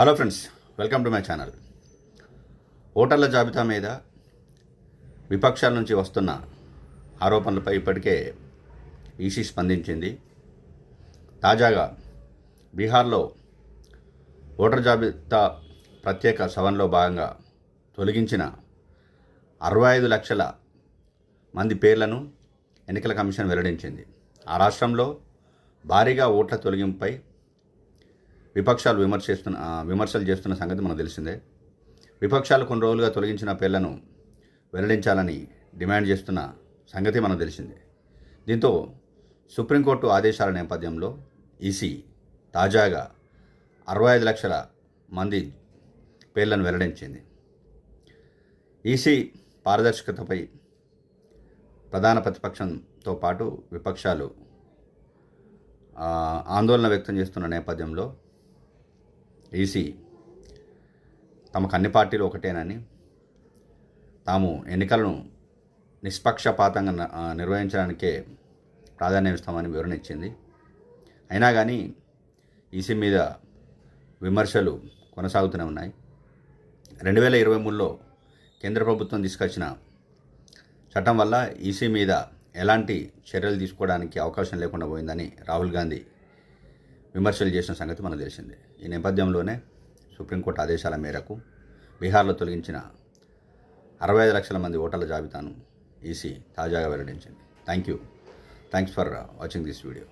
Hello friends welcome to my channel. ఓటర్ల జాబితా మీద విపక్షాల నుంచి వస్తున్న ఆరోపణలపై ఇప్పటికే ఈసీ స్పందించింది. తాజాగా బీహార్లో ఓటర్ జాబితా ప్రత్యేక సవరణలో భాగంగా తొలగించిన అరవై ఐదు లక్షల మంది పేర్లను ఎన్నికల కమిషన్ వెల్లడించింది. ఆ రాష్ట్రంలో భారీగా ఓట్ల తొలగింపుపై విపక్షాలు విమర్శ చేస్తున్న విమర్శలు చేస్తున్న సంగతి మనకు తెలిసిందే. విపక్షాలు కొన్ని రోజులుగా తొలగించిన పేర్లను వెల్లడించాలని డిమాండ్ చేస్తున్న సంగతి మనకు తెలిసిందే. దీంతో సుప్రీంకోర్టు ఆదేశాల నేపథ్యంలో ఈసీ తాజాగా అరవై ఐదు లక్షల మంది పేర్లను వెల్లడించింది. ఈసీ పారదర్శకతపై ప్రధాన ప్రతిపక్షంతో పాటు విపక్షాలు ఆందోళన వ్యక్తం చేస్తున్న నేపథ్యంలో ఈసీ తమకు అన్ని పార్టీలు ఒకటేనని తాము ఎన్నికలను నిష్పక్షపాతంగా నిర్వహించడానికే ప్రాధాన్యం ఇస్తామని వివరణ ఇచ్చింది. అయినా కానీ ఈసీ మీద విమర్శలు కొనసాగుతూనే ఉన్నాయి. రెండు వేల ఇరవై మూడులో కేంద్ర ప్రభుత్వం తీసుకొచ్చిన చట్టం వల్ల ఈసీ మీద ఎలాంటి చర్యలు తీసుకోవడానికి అవకాశం లేకుండా పోయిందని రాహుల్ గాంధీ విమర్శలు చేసిన సంగతి మనకు తెలిసిందే. ఈ నేపథ్యంలోనే సుప్రీంకోర్టు ఆదేశాల మేరకు బీహార్లో తొలగించిన అరవై ఐదు లక్షల మంది ఓటర్ల జాబితాను ఈసీ తాజాగా వెల్లడించింది. Thank you. Thanks for watching this video.